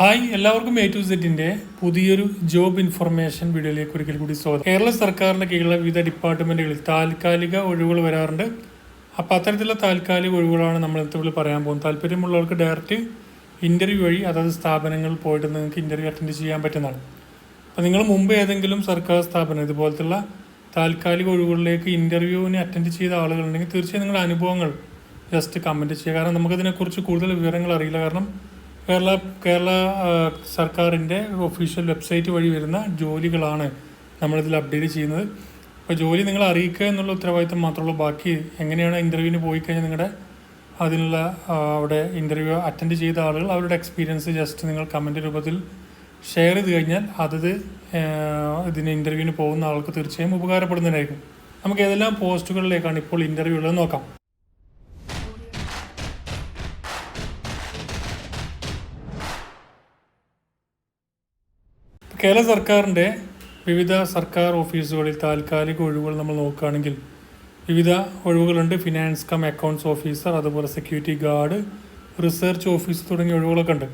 Hi എല്ലാവർക്കും A to സെറ്റിന്റെ പുതിയൊരു ജോബ് ഇൻഫർമേഷൻ വീഡിയോയിലേക്ക് ഒരിക്കൽ കൂടി സ്വാഗതം. കേരള സർക്കാരിന്റെ കീഴിലുള്ള വിവിധ ഡിപ്പാർട്ട്മെന്റുകളിൽ താൽക്കാലിക ഒഴിവുകൾ വരാറുണ്ട്. അപ്പോൾ അത്തരത്തിലുള്ള താൽക്കാലിക ഒഴിവുകളാണ് നമ്മൾ ഇന്നത്തെ പറയാൻ പോകുന്നത്. താല്പര്യമുള്ളവർക്ക് ഡയറക്റ്റ് ഇന്റർവ്യൂ വഴി അതായത് സ്ഥാപനങ്ങളിൽ പോയിട്ട് നിങ്ങൾക്ക് ഇന്റർവ്യൂ അറ്റൻഡ് ചെയ്യാൻ പറ്റുന്നതാണ്. അപ്പോൾ നിങ്ങൾ മുമ്പ് ഏതെങ്കിലും സർക്കാർ സ്ഥാപനം ഇതുപോലത്തുള്ള താൽക്കാലിക ഒഴിവുകളിലേക്ക് ഇന്റർവ്യൂവിന് അറ്റൻഡ് ചെയ്ത ആളുകളുണ്ടെങ്കിൽ തീർച്ചയായും നിങ്ങളുടെ അനുഭവങ്ങൾ ജസ്റ്റ് കമന്റ് ചെയ്യുക. കാരണം നമുക്കതിനെക്കുറിച്ച് കൂടുതൽ വിവരങ്ങൾ അറിയില്ല. കാരണം കേരള കേരള സർക്കാരിന്റെ ഒഫീഷ്യൽ വെബ്സൈറ്റ് വഴി വരുന്ന ജോലികളാണ് നമ്മളിതിൽ അപ്ഡേറ്റ് ചെയ്യുന്നത്. അപ്പോൾ ജോലി നിങ്ങൾ അറിയിക്കുക എന്നുള്ള ഉത്തരവാദിത്തം മാത്രമുള്ളൂ. ബാക്കി എങ്ങനെയാണ് ഇന്റർവ്യൂവിന് പോയി കഴിഞ്ഞാൽ നിങ്ങളുടെ അതിനുള്ള അവിടെ ഇന്റർവ്യൂ അറ്റൻഡ് ചെയ്ത ആളുകൾ അവരുടെ എക്സ്പീരിയൻസ് ജസ്റ്റ് നിങ്ങൾ കമന്റ് രൂപത്തിൽ ഷെയർ ചെയ്ത് കഴിഞ്ഞാൽ അതത് ഇതിന് ഇന്റർവ്യൂവിന് പോകുന്ന ആൾക്ക് തീർച്ചയായും ഉപകാരപ്പെടുന്നതിനായിരിക്കും. നമുക്ക് ഏതെല്ലാം പോസ്റ്റുകളിലേക്കാണ് ഇപ്പോൾ ഇന്റർവ്യൂ ഉള്ളത് നോക്കാം. കേരള സർക്കാരിന്റെ വിവിധ സർക്കാർ ഓഫീസുകളിൽ താൽക്കാലിക ഒഴിവുകൾ നമ്മൾ നോക്കുകയാണെങ്കിൽ വിവിധ ഒഴിവുകളുണ്ട്. ഫിനാൻസ് കം അക്കൗണ്ട്സ് ഓഫീസർ അതുപോലെ സെക്യൂരിറ്റി ഗാർഡ് റിസർച്ച് ഓഫീസർ തുടങ്ങിയ ഒഴിവുകളൊക്കെ ഉണ്ട്.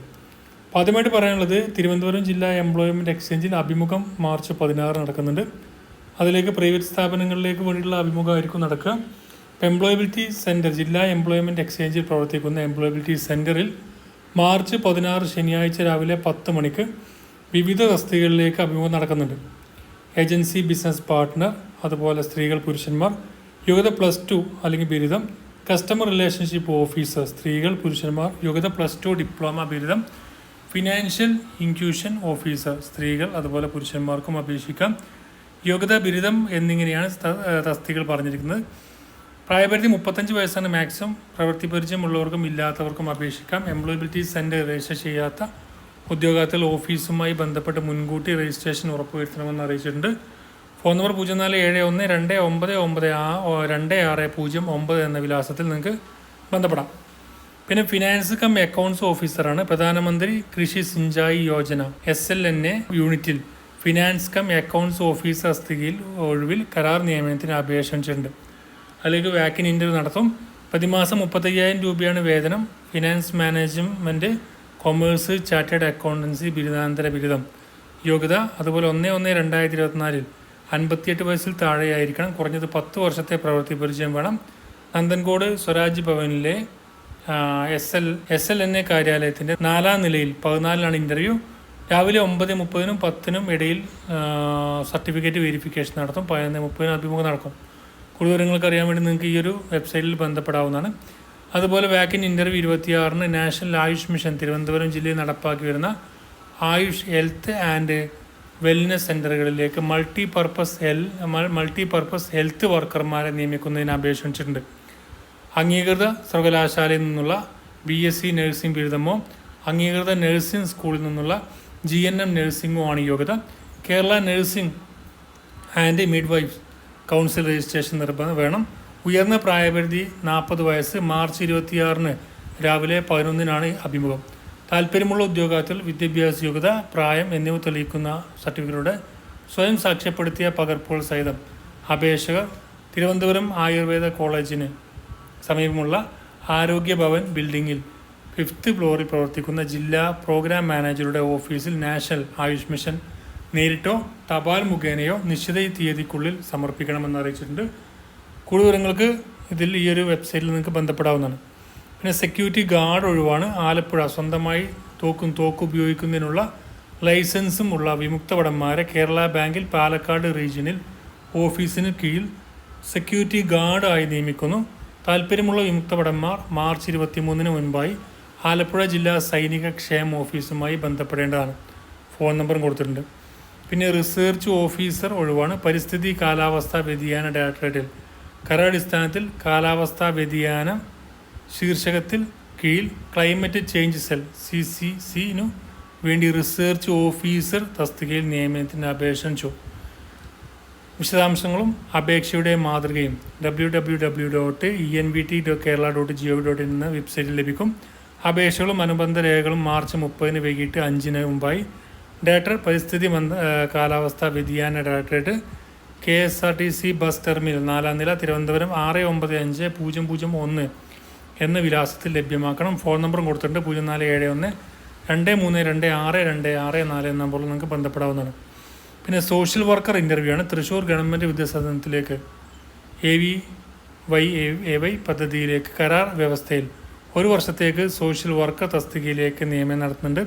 അപ്പോൾ ആദ്യമായിട്ട് പറയാനുള്ളത് തിരുവനന്തപുരം ജില്ലാ എംപ്ലോയ്മെന്റ് എക്സ്ചേഞ്ചിൽ അഭിമുഖം മാർച്ച് പതിനാറ് നടക്കുന്നുണ്ട്. അതിലേക്ക് പ്രൈവറ്റ് സ്ഥാപനങ്ങളിലേക്ക് വേണ്ടിയിട്ടുള്ള അഭിമുഖമായിരിക്കും നടക്കുക. ഇപ്പോൾ എംപ്ലോയബിലിറ്റി സെന്റർ ജില്ലാ എംപ്ലോയ്മെന്റ് എക്സ്ചേഞ്ചിൽ പ്രവർത്തിക്കുന്ന എംപ്ലോയബിലിറ്റി സെന്ററിൽ മാർച്ച് പതിനാറ് ശനിയാഴ്ച രാവിലെ പത്ത് മണിക്ക് വിവിധ തസ്തികകളിലേക്ക് അഭിമുഖം നടക്കുന്നുണ്ട്. ഏജൻസി ബിസിനസ് പാർട്ട്ണർ അതുപോലെ സ്ത്രീകൾ പുരുഷന്മാർ യോഗ്യത പ്ലസ് ടു അല്ലെങ്കിൽ ബിരുദം കസ്റ്റമർ റിലേഷൻഷിപ്പ് ഓഫീസർ സ്ത്രീകൾ പുരുഷന്മാർ യോഗ്യത പ്ലസ് ടു ഡിപ്ലോമ ബിരുദം ഫിനാൻഷ്യൽ ഇൻക്യൂഷൻ ഓഫീസർ സ്ത്രീകൾ അതുപോലെ പുരുഷന്മാർക്കും അപേക്ഷിക്കാം. യോഗ്യത ബിരുദം എന്നിങ്ങനെയാണ് തസ്തികൾ പറഞ്ഞിരിക്കുന്നത്. പ്രായപരിധി മുപ്പത്തഞ്ച് വയസ്സാണ് മാക്സിമം. പ്രവൃത്തി പരിചയമുള്ളവർക്കും ഇല്ലാത്തവർക്കും അപേക്ഷിക്കാം. എംപ്ലോയബിലിറ്റി സെന്റർ രജിസ്റ്റർ ചെയ്യാത്ത ഉദ്യോഗാർത്ഥികൾ ഓഫീസുമായി ബന്ധപ്പെട്ട് മുൻകൂട്ടി രജിസ്ട്രേഷൻ ഉറപ്പുവരുത്തണമെന്ന് അറിയിച്ചിട്ടുണ്ട്. ഫോൺ നമ്പർ പൂജ്യം നാല് ഏഴ് ഒന്ന് രണ്ട് ഒമ്പത് ഒമ്പത് ആ രണ്ട് ആറ് പൂജ്യം ഒമ്പത് എന്ന വിലാസത്തിൽ നിങ്ങൾക്ക് ബന്ധപ്പെടാം. പിന്നെ ഫിനാൻസ് കം അക്കൗണ്ട്സ് ഓഫീസറാണ് Pradhanmantri Krishi Sinchayi Yojana S L N A യൂണിറ്റിൽ ഫിനാൻസ് കം അക്കൗണ്ട്സ് ഓഫീസർ തസ്തികയിൽ ഒഴിവിൽ കരാർ നിയമനത്തിന് അപേക്ഷ ക്ഷണിച്ചിട്ടുണ്ട് അതിലേക്ക് വാക്കിൻ ഇന്റർവ്യൂ നടത്തും. പ്രതിമാസം മുപ്പത്തയ്യായിരം രൂപയാണ് വേതനം. Finance management commerce chartered accountancy ബിരുദാനന്തര ബിരുദം. യോഗ്യത അതുപോലെ ഒന്ന് ഒന്ന് രണ്ടായിരത്തി ഇരുപത്തിനാലിൽ അൻപത്തിയെട്ട് വയസ്സിൽ താഴെയായിരിക്കണം. കുറഞ്ഞത് പത്ത് വർഷത്തെ പ്രവൃത്തി പരിചയം വേണം. Nanthancode Swaraj ഭവനിലെ S L S L N A കാര്യാലയത്തിന്റെ നാലാം നിലയിൽ പതിനാലിനാണ് ഇന്റർവ്യൂ രാവിലെ ഒമ്പത് മുപ്പതിനും പത്തിനും ഇടയിൽ സർട്ടിഫിക്കറ്റ് വെരിഫിക്കേഷൻ നടത്തും. പതിനൊന്ന് മുപ്പതിനും അഭിമുഖം നടക്കും. കൂടുതൽ അറിയാൻ വേണ്ടി നിങ്ങൾക്ക് ഈ ഒരു വെബ്സൈറ്റിൽ ബന്ധപ്പെടാവുന്നതാണ്. അതുപോലെ വാക്കിൻ ഇന്റർവ്യൂ ഇരുപത്തിയാറിന് നാഷണൽ ആയുഷ് മിഷൻ തിരുവനന്തപുരം ജില്ലയിൽ നടപ്പാക്കി വരുന്ന Ayush health and wellness സെന്ററുകളിലേക്ക് multi purpose hel multi purpose health വർക്കർമാരെ നിയമിക്കുന്നതിന് അപേക്ഷിച്ചിട്ടുണ്ട് അംഗീകൃത സർവകലാശാലയിൽ നിന്നുള്ള ബി എസ് സി നഴ്സിംഗ് ബിരുദമോ അംഗീകൃത നഴ്സിംഗ് സ്കൂളിൽ നിന്നുള്ള ജി എൻ എം നഴ്സിംഗോ ആണ് യോഗ്യത. Kerala nursing and midwife council registration നിർബന്ധം വേണം. ഉയർന്ന പ്രായപരിധി നാൽപ്പത് വയസ്സ് മാർച്ച് ഇരുപത്തിയാറിന് രാവിലെ പതിനൊന്നിനാണ് അഭിമുഖം. താല്പര്യമുള്ള ഉദ്യോഗാർത്ഥികൾ വിദ്യാഭ്യാസ യോഗ്യത പ്രായം എന്നിവ തെളിയിക്കുന്ന സർട്ടിഫിക്കറ്റുകളുടെ സ്വയം സാക്ഷ്യപ്പെടുത്തിയ പകർപ്പുകൾ സഹിതം അപേക്ഷകർ തിരുവനന്തപുരം ആയുർവേദ കോളേജിന് സമീപമുള്ള ആരോഗ്യ ഭവൻ ബിൽഡിങ്ങിൽ ഫിഫ്ത്ത് ഫ്ലോറിൽ പ്രവർത്തിക്കുന്ന ജില്ലാ പ്രോഗ്രാം മാനേജറുടെ ഓഫീസിൽ നാഷണൽ ആയുഷ് മിഷൻ നേരിട്ടോ തപാൽ മുഖേനയോ നിശ്ചിത തീയതിക്കുള്ളിൽ സമർപ്പിക്കണമെന്ന് അറിയിച്ചിട്ടുണ്ട്. കൂടുതൽ വിവരങ്ങൾക്ക് ഇതിൽ ഈ ഒരു വെബ്സൈറ്റിൽ നിങ്ങൾക്ക് ബന്ധപ്പെടാവുന്നതാണ്. പിന്നെ സെക്യൂരിറ്റി ഗാർഡ് ഒഴിവാണ് ആലപ്പുഴ. സ്വന്തമായി തോക്കും തോക്ക് ഉപയോഗിക്കുന്നതിനുള്ള ലൈസൻസും ഉള്ള വിമുക്ത ഭടന്മാരെ കേരള ബാങ്കിൽ പാലക്കാട് റീജിയനിൽ ഓഫീസിന് കീഴിൽ സെക്യൂരിറ്റി ഗാർഡ് ആയി നിയമിക്കുന്നു. താല്പര്യമുള്ള വിമുക്ത ഭടന്മാർ മാർച്ച് ഇരുപത്തിമൂന്നിന് മുൻപായി ആലപ്പുഴ ജില്ലാ സൈനിക ക്ഷേമ ഓഫീസുമായി ബന്ധപ്പെടേണ്ടതാണ്. ഫോൺ നമ്പറും കൊടുത്തിട്ടുണ്ട്. പിന്നെ റിസർച്ച് ഓഫീസർ ഒഴിവാണ്. പരിസ്ഥിതി കാലാവസ്ഥാ വ്യതിയാന ഡയറക്ടറേറ്റിൽ കരാടിസ്ഥാനത്തിൽ കാലാവസ്ഥാ വ്യതിയാനം ശീർഷകത്തിൽ കീഴിൽ climate change cell C C Sinu വേണ്ടി റിസർച്ച് ഓഫീസർ തസ്തികയിൽ നിയമനത്തിന് അപേക്ഷ ക്ഷണിച്ചു വിശദാംശങ്ങളും അപേക്ഷയുടെ മാതൃകയും W W W dot E N V T Kerala dot G O dot in എന്ന വെബ്സൈറ്റിൽ ലഭിക്കും. അപേക്ഷകളും അനുബന്ധ രേഖകളും മാർച്ച് മുപ്പതിന് വൈകിട്ട് അഞ്ചിന് മുമ്പായി. ഡയറക്ടർ പരിസ്ഥിതി മന്ത്ര കാലാവസ്ഥാ വ്യതിയാന directorate K S R T C bus terminal നാലാം നില തിരുവനന്തപുരം ആറ് ഒമ്പത് അഞ്ച് പൂജ്യം പൂജ്യം ഒന്ന് എന്ന വിലാസത്തിൽ ലഭ്യമാക്കണം. ഫോൺ നമ്പറും കൊടുത്തിട്ടുണ്ട്. പൂജ്യം നാല് ഏഴ് ഒന്ന് രണ്ട് മൂന്ന് രണ്ട് ആറ് രണ്ട് ആറ് നാല് എന്ന നമ്പറിൽ നിങ്ങൾക്ക് ബന്ധപ്പെടാവുന്നതാണ്. പിന്നെ സോഷ്യൽ വർക്കർ ഇന്റർവ്യൂ ആണ്. Thrissur government വിദ്യാസദനത്തിലേക്ക് A V Y A Y പദ്ധതിയിലേക്ക് കരാർ വ്യവസ്ഥയിൽ ഒരു വർഷത്തേക്ക് സോഷ്യൽ വർക്കർ തസ്തികയിലേക്ക് നിയമനം നടത്തുന്നുണ്ട്.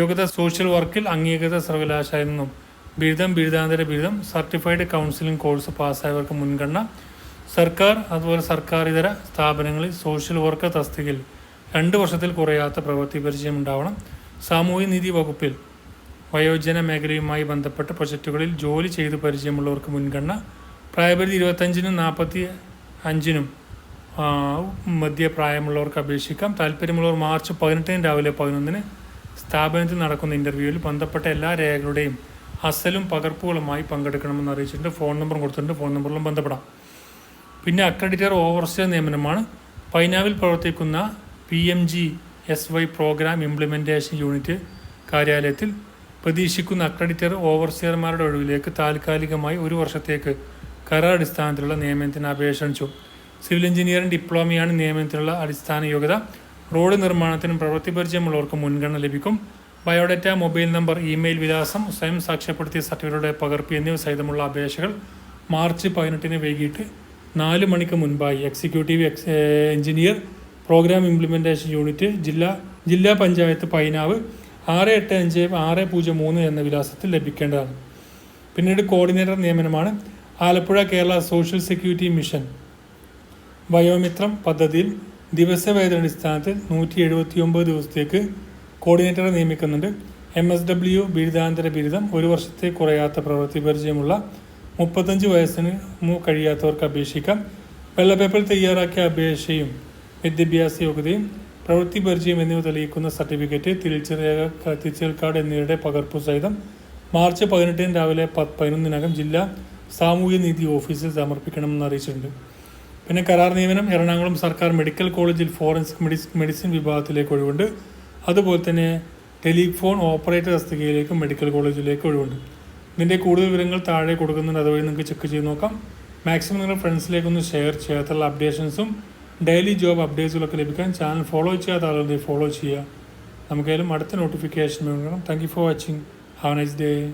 യോഗ്യത സോഷ്യൽ വർക്കിൽ അംഗീകൃത സർവകലാശാലയിൽ നിന്നും ബിരുദം ബിരുദാന്തര ബിരുദം സർട്ടിഫൈഡ് കൗൺസിലിംഗ് കോഴ്സ് പാസ്സായവർക്ക് മുൻഗണന സർക്കാർ അതുപോലെ സർക്കാർ ഇതര സ്ഥാപനങ്ങളിൽ സോഷ്യൽ വർക്കർ തസ്തികയിൽ രണ്ട് വർഷത്തിൽ കുറയാത്ത പ്രവൃത്തി പരിചയം ഉണ്ടാവണം. സാമൂഹ്യ നീതി വകുപ്പിൽ വയോജന മേഖലയുമായി ബന്ധപ്പെട്ട പ്രൊജക്റ്റുകളിൽ ജോലി ചെയ്ത് പരിചയമുള്ളവർക്ക് മുൻഗണന. പ്രായപരിധി ഇരുപത്തഞ്ചിനും നാൽപ്പത്തി അഞ്ചിനും മധ്യപ്രായമുള്ളവർക്ക് മധ്യ പ്രായമുള്ളവർക്ക് അപേക്ഷിക്കാം. താല്പര്യമുള്ളവർ മാർച്ച് പതിനെട്ടിന് രാവിലെ പതിനൊന്നിന് സ്ഥാപനത്തിൽ നടക്കുന്ന ഇന്റർവ്യൂവിൽ ബന്ധപ്പെട്ട എല്ലാ രേഖകളുടെയും അസലും പകർപ്പുകളുമായി പങ്കെടുക്കണമെന്ന് അറിയിച്ചിട്ടുണ്ട്. ഫോൺ നമ്പർ കൊടുത്തിട്ടുണ്ട്. ഫോൺ നമ്പറിലും ബന്ധപ്പെടാം. പിന്നെ അക്രഡിറ്റർ ഓവർസിയർ നിയമനമാണ്. പൈനാവിൽ പ്രവർത്തിക്കുന്ന P M G S Y programme implementation unit കാര്യാലയത്തിൽ പ്രതീക്ഷിക്കുന്ന അക്രഡിറ്റർ ഓവർസിയർമാരുടെ ഒഴിവിലേക്ക് താൽക്കാലികമായി ഒരു വർഷത്തേക്ക് കരാർ അടിസ്ഥാനത്തിലുള്ള നിയമനത്തിന് അപേക്ഷ അണിച്ചു സിവിൽ എഞ്ചിനീയറിംഗ് ഡിപ്ലോമയാണ് നിയമനത്തിനുള്ള അടിസ്ഥാന യോഗ്യത. റോഡ് നിർമ്മാണത്തിനും പ്രവൃത്തി പരിചയമുള്ളവർക്ക് മുൻഗണന ലഭിക്കും. ബയോഡാറ്റ മൊബൈൽ നമ്പർ ഇമെയിൽ വിലാസം സ്വയം സാക്ഷ്യപ്പെടുത്തിയ സർട്ടിഫിക്കറ്റുകളുടെ പകർപ്പ് എന്നിവ സഹിതമുള്ള അപേക്ഷകൾ മാർച്ച് പതിനെട്ടിന് വൈകിട്ട് നാല് മണിക്ക് മുൻപായി executive ex engineer programme implementation unit ജില്ലാ ജില്ലാ പഞ്ചായത്ത് പൈനാവ് ആറ് എട്ട് അഞ്ച് ആറ് പൂജ്യം മൂന്ന് എന്ന വിലാസത്തിൽ ലഭിക്കേണ്ടതാണ്. പിന്നീട് coordinator നിയമനമാണ് Alappuzha Kerala social security mission. Vayomithram പദ്ധതിയിൽ ദിവസവേതന അടിസ്ഥാനത്തിൽ നൂറ്റി എഴുപത്തി ഒമ്പത് ദിവസത്തേക്ക് കോർഡിനേറ്ററെ നിയമിക്കുന്നുണ്ട്. എം എസ് ഡബ്ല്യു ബിരുദാന്തര ബിരുദം ഒരു വർഷത്തെ കുറയാത്ത പ്രവൃത്തി പരിചയമുള്ള മുപ്പത്തഞ്ച് വയസ്സിന് മൂ കഴിയാത്തവർക്ക് അപേക്ഷിക്കാം. വെള്ള പേപ്പർ തയ്യാറാക്കിയ അപേക്ഷയും വിദ്യാഭ്യാസ യോഗ്യതയും പ്രവൃത്തി പരിചയം എന്നിവ തെളിയിക്കുന്ന സർട്ടിഫിക്കറ്റ് തിരിച്ചറിയ തിരിച്ചറിയൽ കാർഡ് എന്നിവയുടെ പകർപ്പു സഹിതം മാർച്ച് പതിനെട്ടിന് രാവിലെ പത്ത് പതിനൊന്നിനകം ജില്ലാ സാമൂഹ്യ നീതി ഓഫീസിൽ സമർപ്പിക്കണമെന്ന് അറിയിച്ചിട്ടുണ്ട്. പിന്നെ കരാർ നിയമനം എറണാകുളം സർക്കാർ മെഡിക്കൽ കോളേജിൽ ഫോറൻസിക് മെഡിസ് മെഡിസിൻ വിഭാഗത്തിലേക്ക് ഒഴിവുണ്ട്. അതുപോലെ തന്നെ ടെലിഫോൺ ഓപ്പറേറ്റർ തസ്തികയിലേക്കും മെഡിക്കൽ കോളേജിലേക്കും ഒഴിവുണ്ട്. ഇതിന്റെ കൂടുതൽ വിവരങ്ങൾ താഴെ കൊടുക്കുന്നുണ്ട്. അതുവഴി നിങ്ങൾക്ക് ചെക്ക് ചെയ്ത് നോക്കാം. മാക്സിമം നിങ്ങളുടെ ഫ്രണ്ട്സിലേക്കൊന്ന് ഷെയർ ചെയ്യാത്തുള്ള അപ്ഡേഷൻസും ഡെയിലി ജോബ് അപ്ഡേറ്റ്സുകളൊക്കെ ലഭിക്കാൻ ചാനൽ ഫോളോ ചെയ്യാത്ത ആളുകളെ ഫോളോ ചെയ്യുക. നമുക്കായാലും അടുത്ത നോട്ടിഫിക്കേഷൻ വേണം. Thank you for watching have nice day